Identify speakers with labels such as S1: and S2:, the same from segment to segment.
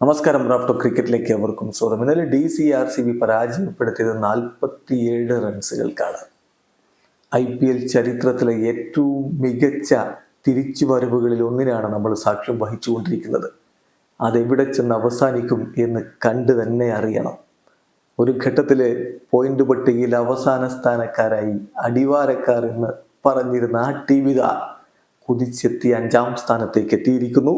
S1: നമസ്കാരം റാഫ്റ്റോ ക്രിക്കറ്റിലേക്ക് അവർക്കും സ്വാഗതം. ഇന്നലെ D C R C B പരാജയപ്പെടുത്തിയത് നാൽപ്പത്തിയേഴ് റൺസുകൾക്കാണ്. ഐ പി എൽ ചരിത്രത്തിലെ ഏറ്റവും മികച്ച തിരിച്ചുവരവുകളിൽ ഒന്നിനാണ് നമ്മൾ സാക്ഷ്യം വഹിച്ചുകൊണ്ടിരിക്കുന്നത്. അതെവിടെ ചെന്ന് അവസാനിക്കും എന്ന് കണ്ടു തന്നെ അറിയണം. ഒരു ഘട്ടത്തിൽ പോയിന്റ് പട്ടികയിൽ അവസാന സ്ഥാനക്കാരായി അടിവാരക്കാർ എന്ന് പറഞ്ഞിരുന്ന ആ ടീമിത കുതിച്ചെത്തി അഞ്ചാം സ്ഥാനത്തേക്ക് എത്തിയിരിക്കുന്നു.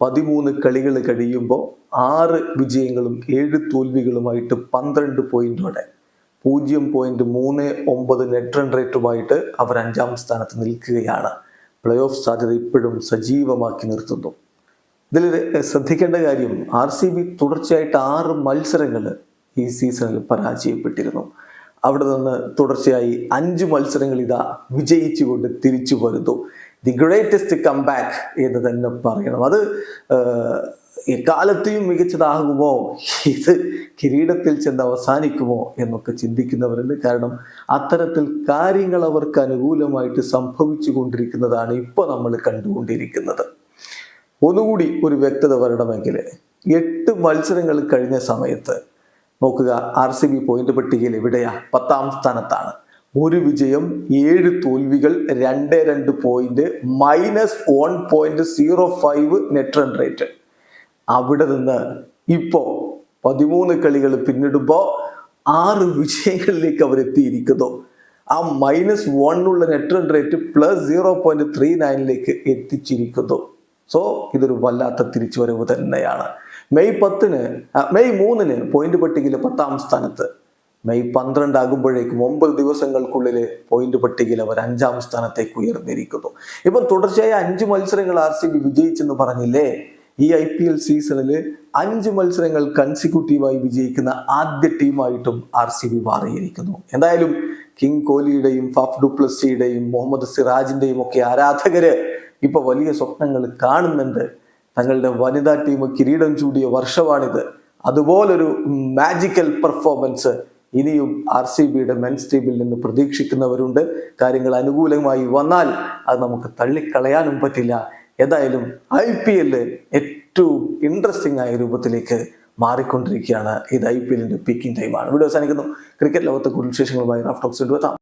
S1: പതിമൂന്ന് കളികൾ കഴിയുമ്പോൾ ആറ് വിജയങ്ങളും ഏഴ് തോൽവികളുമായിട്ട് പന്ത്രണ്ട് പോയിന്റോടെ. പൂജ്യം പോയിന്റ് മൂന്ന് ഒമ്പത് നെറ്റ് റൺ റേറ്റുമായിട്ട് അവർ അഞ്ചാം സ്ഥാനത്ത് നിൽക്കുകയാണ്. പ്ലേ ഓഫ് സാധ്യത ഇപ്പോഴും സജീവമാക്കി നിർത്തുന്നു. ഇതിൽ ശ്രദ്ധിക്കേണ്ട കാര്യം ആർ സി ബി തുടർച്ചയായിട്ട് ആറ് മത്സരങ്ങൾ ഈ സീസണിൽ പരാജയപ്പെട്ടിരുന്നു. അവിടെ നിന്ന് തുടർച്ചയായി അഞ്ച് മത്സരങ്ങൾ ഇതാ വിജയിച്ചുകൊണ്ട് തിരിച്ചു വരുന്നു. ദി ഗ്രേറ്റസ്റ്റ് കംബാക്ക് എന്ന് തന്നെ പറയണം. അത് എക്കാലത്തെയും മികച്ചതാകുമോ? ഇത് കിരീടത്തിൽ ചെന്ന് അവസാനിക്കുമോ എന്നൊക്കെ ചിന്തിക്കുന്നവരുണ്ട്. കാരണം അത്തരത്തിൽ കാര്യങ്ങൾ അവർക്ക് അനുകൂലമായിട്ട് സംഭവിച്ചു കൊണ്ടിരിക്കുന്നതാണ് ഇപ്പോൾ നമ്മൾ കണ്ടുകൊണ്ടിരിക്കുന്നത്. ഒന്നുകൂടി ഒരു വ്യക്തത വരണമെങ്കിൽ എട്ട് മത്സരങ്ങൾ കഴിഞ്ഞ സമയത്ത് നോക്കുക ആർ സി ബി പോയിന്റ് പട്ടികയിൽ എവിടെയാ? പത്താം സ്ഥാനത്താണ്. ഒരു വിജയം ഏഴ് തോൽവികൾ രണ്ട് രണ്ട് point minus one point zero five net run rate അവിടെ നിന്ന് ഇപ്പോ പതിമൂന്ന് കളികൾ പിന്നിടുമ്പോൾ ആറ് വിജയങ്ങളിലേക്ക് അവർ എത്തിയിരിക്കുന്നു. ആ മൈനസ് ഉള്ള net run rate plus zero point three നയനിലേക്ക് എത്തിച്ചിരിക്കുന്നു. സോ ഇതൊരു വല്ലാത്ത തിരിച്ചുവരവ് തന്നെയാണ്. മെയ് പത്തിന് മെയ് മൂന്നിന് പോയിന്റ് പട്ടികയിൽ പത്താം സ്ഥാനത്ത് മെയ് പന്ത്രണ്ട് ആകുമ്പോഴേക്കും ഒമ്പത് ദിവസങ്ങൾക്കുള്ളിൽ പോയിന്റ് പട്ടികയിൽ അവർ അഞ്ചാം സ്ഥാനത്തേക്ക് ഉയർന്നിരിക്കുന്നു. ഇപ്പം തുടർച്ചയായ അഞ്ച് മത്സരങ്ങൾ ആർ സി ബി വിജയിച്ചെന്ന് പറഞ്ഞില്ലേ? ഈ ഐ പി എൽ സീസണിൽ അഞ്ച് മത്സരങ്ങൾ കൺസിക്യൂട്ടീവായി വിജയിക്കുന്ന ആദ്യ ടീമായിട്ടും ആർ സി ബി മാറിയിരിക്കുന്നു. എന്തായാലും കിങ് കോഹ്ലിയുടെയും ഫാഫ് ഡുപ്ലസിയുടെയും മുഹമ്മദ് സിറാജിന്റെയും ഒക്കെ ആരാധകര് ഇപ്പൊ വലിയ സ്വപ്നങ്ങൾ കാണുന്നുണ്ട്. തങ്ങളുടെ വനിതാ ടീം കിരീടം ചൂടിയ വർഷമാണിത്. അതുപോലൊരു മാജിക്കൽ പെർഫോമൻസ് ഇനിയും ആർ സി ബിയുടെ മെൻസ് ടീമിൽ നിന്ന് പ്രതീക്ഷിക്കുന്നവരുണ്ട്. കാര്യങ്ങൾ അനുകൂലമായി വന്നാൽ അത് നമുക്ക് തള്ളിക്കളയാനും പറ്റില്ല. ഏതായാലും ഐ പി എല്ല് ഏറ്റവും ഇൻട്രസ്റ്റിംഗ് ആയ രൂപത്തിലേക്ക് മാറിക്കൊണ്ടിരിക്കുകയാണ്. ഇത് ഐ പി എല്ലിന്റെ പീക്കിംഗ് ടൈമാണ് വീഡിയോ അവസാനിക്കുന്നു. ക്രിക്കറ്റ് ലോകത്തെ കൂടുതൽ വിശേഷങ്ങളുമായി റാഫ്റ്റോക്സ് എത്താം.